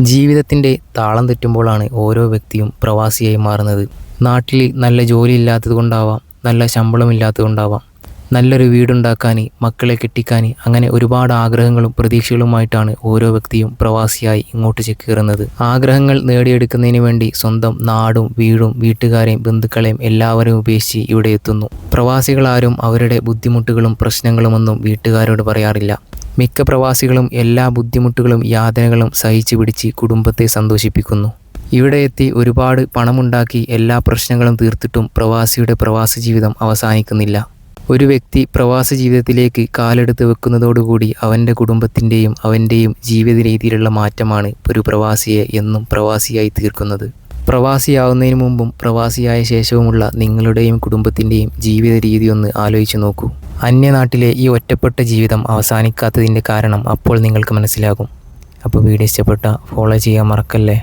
ജീവിതത്തിന്റെ താളം തെറ്റുമ്പോഴാണ് ഓരോ വ്യക്തിയും പ്രവാസിയായി മാറുന്നത്. നാട്ടിൽ നല്ല ജോലി ഇല്ലാത്തതുകൊണ്ടാവാം നല്ല ശമ്പളമില്ലാത്തതുകൊണ്ടാവാം നല്ലൊരു വീടുണ്ടാക്കാൻ മക്കളെ കെട്ടിക്കാൻ അങ്ങനെ ഒരുപാട് ആഗ്രഹങ്ങളും പ്രതീക്ഷകളുമായിട്ടാണ് ഓരോ വ്യക്തിയും പ്രവാസിയായി ഇങ്ങോട്ട് ചെക്കേറുന്നത്. ആഗ്രഹങ്ങൾ നേടിയെടുക്കുന്നതിന് വേണ്ടി സ്വന്തം നാടും വീടും വീട്ടുകാരെയും ബന്ധുക്കളെയും എല്ലാവരെയും ഉപേക്ഷിച്ച് ഇവിടെ എത്തുന്നു. പ്രവാസികളാരും അവരുടെ ബുദ്ധിമുട്ടുകളും പ്രശ്നങ്ങളുമൊന്നും വീട്ടുകാരോട് പറയാറില്ല. മിക്ക പ്രവാസികളും എല്ലാ ബുദ്ധിമുട്ടുകളും യാതനകളും സഹിച്ചു പിടിച്ച് കുടുംബത്തെ സന്തോഷിപ്പിക്കുന്നു. ഇവിടെ എത്തി ഒരുപാട് പണമുണ്ടാക്കി എല്ലാ പ്രശ്നങ്ങളും തീർത്തിട്ടും പ്രവാസിയുടെ പ്രവാസ ജീവിതം അവസാനിക്കുന്നില്ല. ഒരു വ്യക്തി പ്രവാസ ജീവിതത്തിലേക്ക് കാലെടുത്ത് വെക്കുന്നതോടുകൂടി അവന്റെ കുടുംബത്തിന്റെയും അവന്റെയും ജീവിത രീതിയിലുള്ള മാറ്റമാണ് ഒരു പ്രവാസിയെ എന്നും പ്രവാസിയായി തീർക്കുന്നത്. പ്രവാസിയാവുന്നതിന് മുമ്പും പ്രവാസിയായ ശേഷവുമുള്ള നിങ്ങളുടെയും കുടുംബത്തിന്റെയും ജീവിത രീതി ഒന്ന് ആലോചിച്ച് നോക്കൂ. അന്യനാട്ടിലെ ഈ ഒറ്റപ്പെട്ട ജീവിതം അവസാനിക്കാത്തതിന്റെ കാരണം അപ്പോൾ നിങ്ങൾക്ക് മനസ്സിലാകും. അപ്പോൾ വീഡിയോ ഇഷ്ടപ്പെട്ട ഫോളോ ചെയ്യാൻ മറക്കല്ലേ?